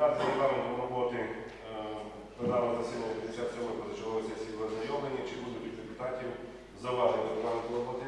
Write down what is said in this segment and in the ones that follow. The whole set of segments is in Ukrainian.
Акт регламенту роботи пленарного засідання 57-ї позачергової сесії ви ознайомлені. Чи будуть від депутатів зауваження до регламенту роботи?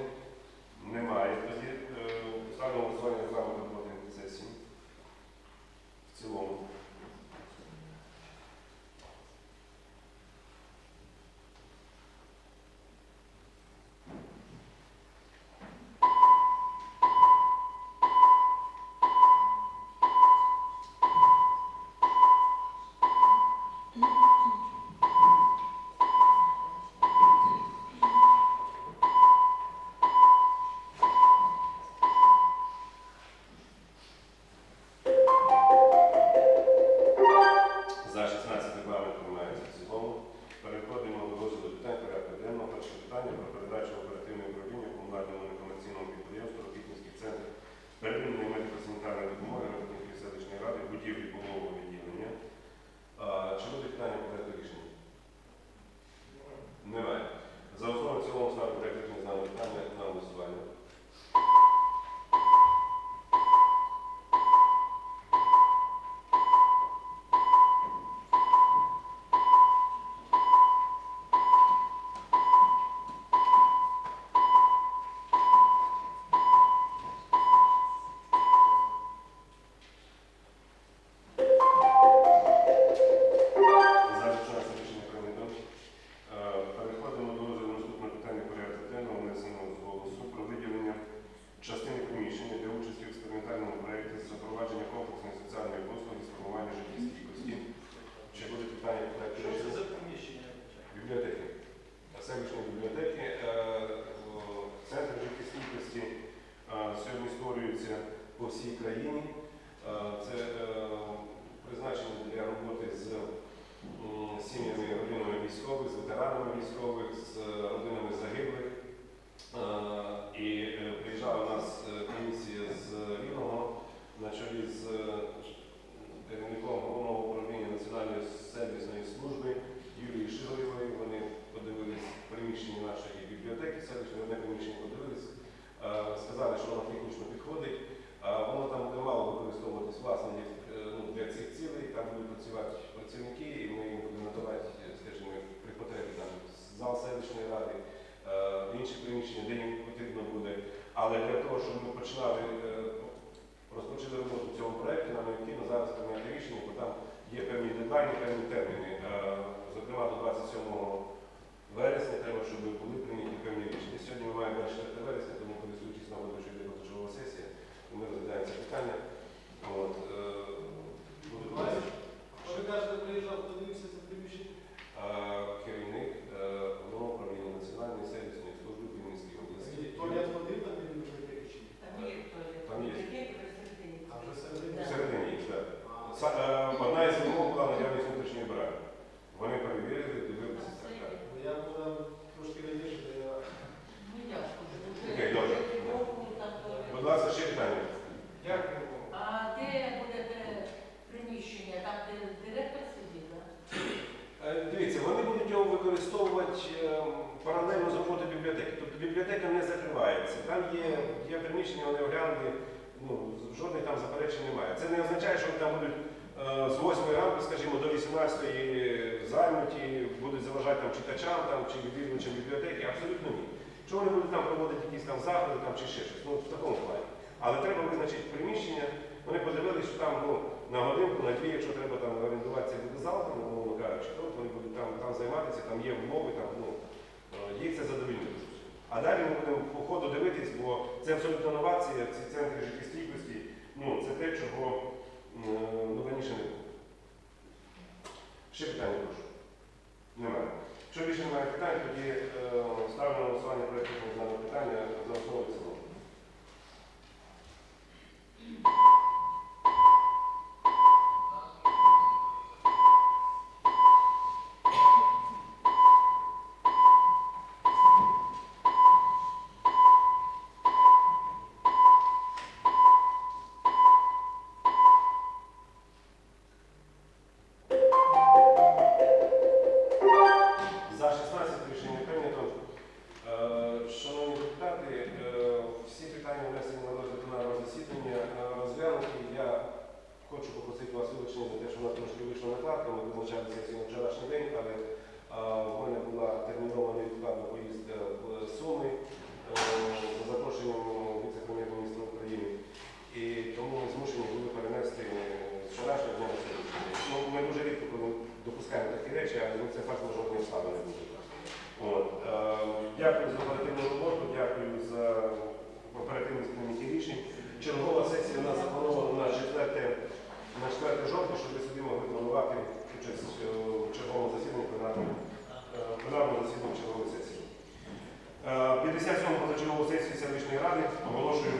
Працювати працівники, і ми їм будемо надавати, скажімо, при потребі там зал селищної ради, е, інші приміщення, де їм потрібно буде. Але для того, щоб ми починали е, розпочали роботу в цьому проєкті, нам необхідно зараз прийняти рішення, бо там є певні дедлайни, певні терміни. Е, Зокрема, до 27 вересня треба, щоб були прийняті певні рішення. Сьогодні ми маємо 24 вересня, тому користуючись нагодою, що йде позачергова сесія, ми розглядаємо це питання. От, е, буде Вася, Що ви кажете, приїжджав, подивився це приміщення? Е, керівник е, головного управління Національної сервісної служби в Вінницькій області. Туалет води там не дуже приміщення. Там є туалет. Там є. Таке, і посередині. А вже середині. Да. Всередині їх, так. А, Са- е, Одна із вимог була наявність внутрішньої брані. Вони перевірили, дивилися так. так. бо Я був там трошки раніше, де я Ну, ясно. Окей, добре. Там туалет. Будь ласка, ще питання. Дякую. А де буде те приміщення? Там, де директор сидів, так? Е, Дивіться, вони будуть його використовувати е, паралельно з роботою бібліотеки. Тобто бібліотека не закривається. Там є, є приміщення, вони оглянули, ну, жодних там заперечень немає. Це не означає, що там будуть е, з 8 ранку, скажімо, до 18 зайняті, будуть заважати там читачам там, чи відвідувачам бібліотеки. Абсолютно ні. Що вони будуть там проводити якісь там заходи там, чи ще щось, ну в такому плані. Але треба визначити приміщення. Вони подивилися, що там ну, на годинку, на дві, якщо треба там орендувати цей буде зал, там, умовно то вони будуть там, там займатися, там є умови, там, ну, е, їх це задовільнить. А далі ми будемо по ходу дивитись, бо це абсолютно новація, ці центри життєстійкості, ну, це те, чого ну, раніше не було. Ще питання прошу. Немає. Якщо більше немає питань, тоді е, ставлю на голосування проєкту даного питання за основу я хочу попросити вас вибачення за те, що вона трошки вийшла накладка, ми визначали сесію на вчорашній день, але в мене була термінована відкладна поїздка в Суми е, за запрошенням віце-прем'єр-міністра України. І тому ми змушені були перенести з дня на сьогоднішній ну, Ми дуже рідко допускаємо такі речі, але ну, це факт жодної обставини не буде. От. Е, дякую за оперативну роботу, дякую за оперативність прийняття рішень. Чергова сесія у нас жовтня, щоб ми собі могли планувати участь в е, черговому засідання пленарному, е, пленарному засіданні чергової сесії. Е, 57-му позачергову сесію селищної ради оголошую.